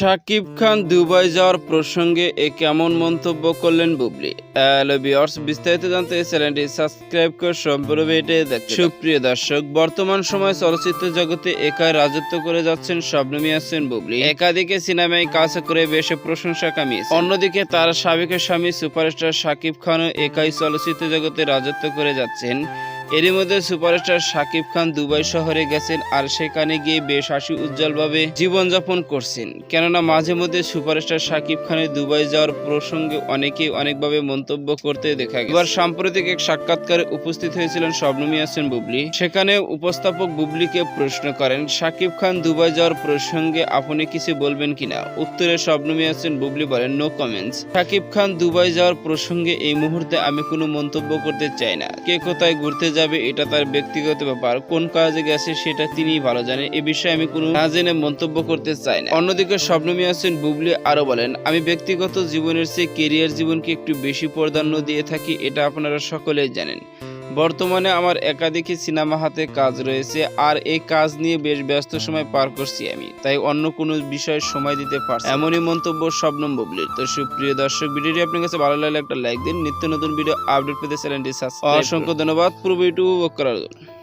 Shakib Khan Dubai যাওয়ার প্রসঙ্গে এ কেমন মন্তব্য করলেন বুবলি? হ্যালো বিস্তারিত জানতে চ্যানেলটি সাবস্ক্রাইব করে সম্পূর্ণ সুপ্রিয় দর্শক, বর্তমান সময় চলচ্চিত্র জগতে একাই রাজত্ব করে যাচ্ছেন শবনম ইয়াসিন বুবলি। একাধিকে সিনেমায় কাজ করে বেশ প্রশংসা কামিয়েছে অন্যদিকে তার সাবেক স্বামী সুপারস্টার শাকিব খানও একাই চলচ্চিত্র জগতে রাজত্ব করে যাচ্ছেন। এরই মধ্যে সুপারস্টার শাকিব খান দুবাই শহরে গেছেন আর সেখানে গিয়ে বেশ হাসি উজ্জ্বলভাবে জীবনযাপন করছেন। কেননা মাঝে মধ্যে সুপারস্টার শাকিব খানের দুবাই যাওয়ার প্রসঙ্গে অনেকেই অনেকভাবে মন্তব্য করতে দেখা গেছে। এবার সাম্প্রতিক এক সাক্ষাৎকারে উপস্থিত হয়েছিলেন ইয়াসিন বুবলি। সেখানে উপস্থাপক বুবলিকে প্রশ্ন করেন, শাকিব খান দুবাই যাওয়ার প্রসঙ্গে আপনি কিছু বলবেন কিনা? উত্তরে শবনম ইয়াসিন বুবলি বলেন no comments Shakib Khan Dubai যাওয়ার প্রসঙ্গে এই মুহূর্তে আমি কোনো মন্তব্য করতে চাই না। কে কোথায় ঘুরতে যাবে, এটা তার ব্যক্তিগত ব্যাপার। কোন কাজে গেছে সেটা তিনি ভালো জানেন। এ বিষয়ে আমি কোনো না জেনে মন্তব্য করতে চাই না। অন্যদিকে স্বপ্নমী ইয়াসিন বুবলি আরও বলেন, আমি ব্যক্তিগত জীবনের চেয়ে কেরিয়ার জীবনকে একটু বেশি প্রাধান্য দিয়ে থাকি, এটা আপনারা সকলেই জানেন। বর্তমানে আমার একাধিক সিনেমা হাতে কাজ রয়েছে, আর এই কাজ নিয়ে বেশ ব্যস্ত সময় পার করছি আমি, তাই অন্য কোনো বিষয়ে সময় দিতে পারছি এমনই মন্তব্য শবনম বুবলির। তো সুপ্রিয় দর্শক, ভিডিওটি আপনার কাছে ভালো লাগলে একটা লাইক দিন। নিত্য নতুন ভিডিও আপডেট পেতে চ্যানেলটি অসংখ্য ধন্যবাদ। পুরো ভিডিও উপভোগ করার জন্য।